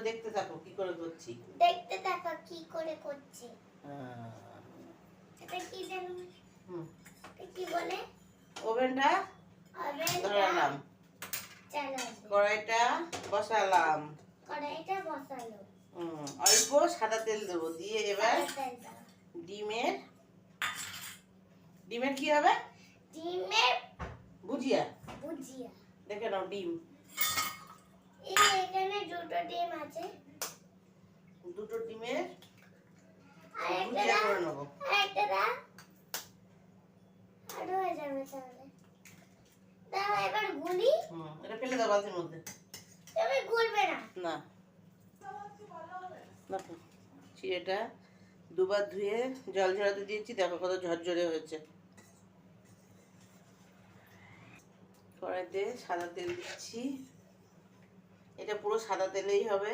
দেখো কি করে করছে? আহ, এটা কি জানো হুম। এটা কি বলে? ওভেনটা? ওভেনটা ধরালাম কড়াইটা বসালাম। কড়াইটা বসালো হুম, অল্প সাদা তেল দেবো। দিয়ে এবার। ডিমের ডিমের কি হবে? ডিমের ভুজিয়া। ভুজিয়া। দেখে নাও ডিম। দুটো ডিম আছে। দুটো ডিমের ভুজিয়া করে নেব। একটা দাও আর হয়ে যাবে তাহলে। দাও এবার গুলি। হুম, এটা ফেলে দাও বালতির মধ্যে। তুমি গুলবে না। না। দেখো চিড়েটা দুবার ধুয়ে জল ঝরাতে দিয়েছি দেখো কত ঝরঝরে হয়েছে। কড়াইতে সাদা তেল দিচ্ছি। এটা পুরো সাদা তেলেই হবে।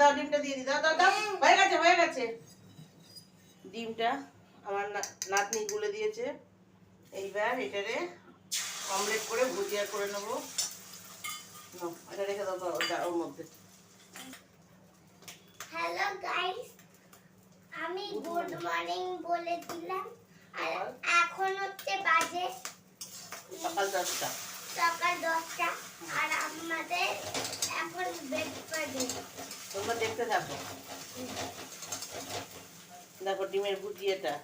দাও ডিমটা দিয়ে দি দাও দাও দাও হয়ে গেছে হয়ে গেছে। ডিমটা আমার নাতনি গুলে দিয়েছে। এইবার এটারে অমলেট করে ভুজিয়া করে নেব। এটা রেখে দাও ওর মধ্যে। হ্যালো গাইস আমি গুড মর্নিং বলে দিলাম। আর এখন হচ্ছে বাজে সকাল দশটা। সকাল দশটা আর আমাদের এখন তোমরা দেখতে থাকো। দেখো ডিমের ভুজিয়াটা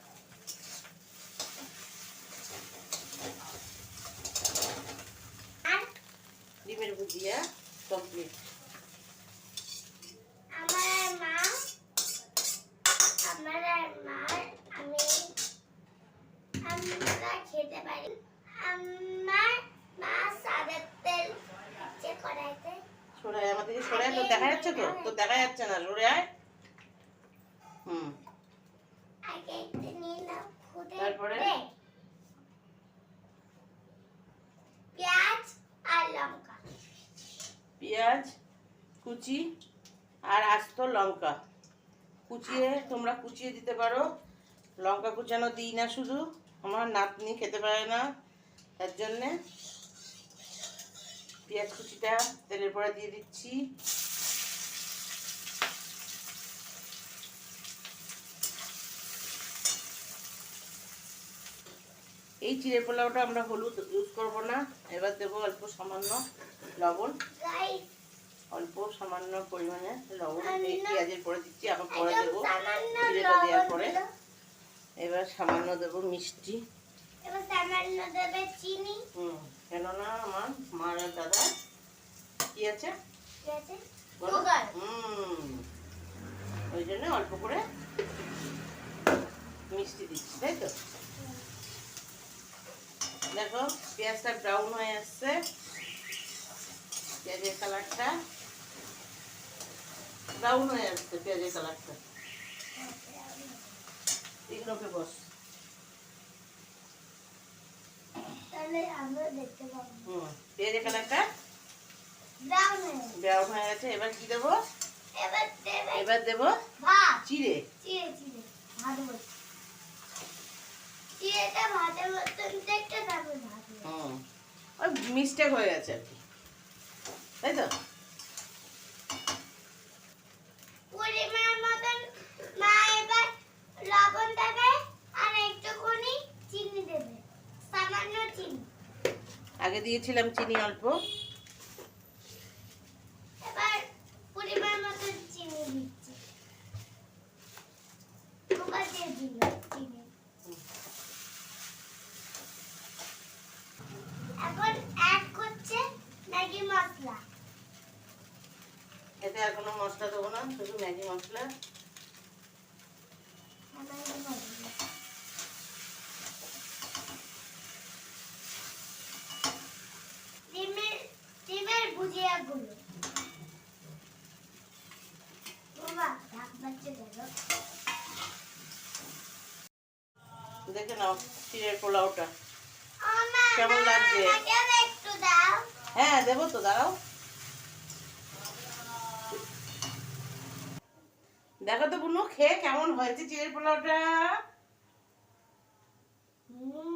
ডিমের ভুজিয়া কমপ্লিট আমার মা আমার মা আমি আমরা খেতে পারি। আমার মা সাদা তেল যে কড়াইতে সরে আমাদেরকে সরে তো দেখা যাচ্ছে তো? তো দেখা যাচ্ছে না সরে আয়। হুম। আগে একটু নিয়ে খুদে তারপরে? পেঁয়াজ আর লঙ্কা। পেঁয়াজ কুচি আর আস্ত লঙ্কা। কুচিয়ে তোমরা কুচিয়ে দিতে পারো। লঙ্কা কুচানো দিই না শুধু আমার নাতনি খেতে পারে না। তার জন্যে পেঁয়াজ কুচিটা তেলের পরে দিয়ে দিচ্ছি। এই চিড়ে পোলাওটা আমরা হলুদ ইউজ করব না এবার দেবো অল্প সামান্য লবণ। অল্প সামান্য পরিমাণে লবণ। এই পেঁয়াজের পরে দিচ্ছি আবার পরে দেবো চিড়েটা দেওয়ার পরে। এবার সামান্য দেবো মিষ্টি। সামান্য দেবে চিনি। হুম কেননা আমার মার আর দাদা কি আছে? ঠিক আছে? সুগার হুম ওই জন্য অল্প করে মিষ্টি দিচ্ছি তাই তো? দেখো পেঁয়াজটা ব্রাউন হয়ে আসছে। পেঁয়াজের কালারটা ব্রাউন হয়ে আসছে পেঁয়াজের কালারটা। এগুলোকে বস তাহলে আমরা দেখতে পাবো। হুম পেঁয়াজের কালারটা ব্রাউন ব্রাউন হয়ে গেছে এবার কি দেবো? এবার দেবে এবার দেবো ভাত। চিড়ে। চিড়ে চিড়ে ভাত বলছি। চিড়েটা ভাতের মতন দেখতে তারপর ভাত হুম ওই মিস্টেক হয়ে গেছে আর কি। তাই তো? পরিমাণ মতন মা এবার লবণ দেবে আর একটুখানি চিনি দেবে। সামান্য চিনি। আগে দিয়েছিলাম চিনি অল্প। এখন অ্যাড করছে ম্যাগি মশলা। এতে আর কোনো মশলা দেবো না শুধু ম্যাগি মশলা ম্যাগি মশলা ডিমের ডিমের ভুজিয়া গুলো বাবা ঢাক বাচ্চা দেখো নাও চিড়ের পোলাওটা। কেমন লাগছে? হ্যাঁ দেবো তো দাঁড়াও। দেখো তো বুনু খেয়ে কেমন হয়েছে চিড়ের পোলাওটা? হুম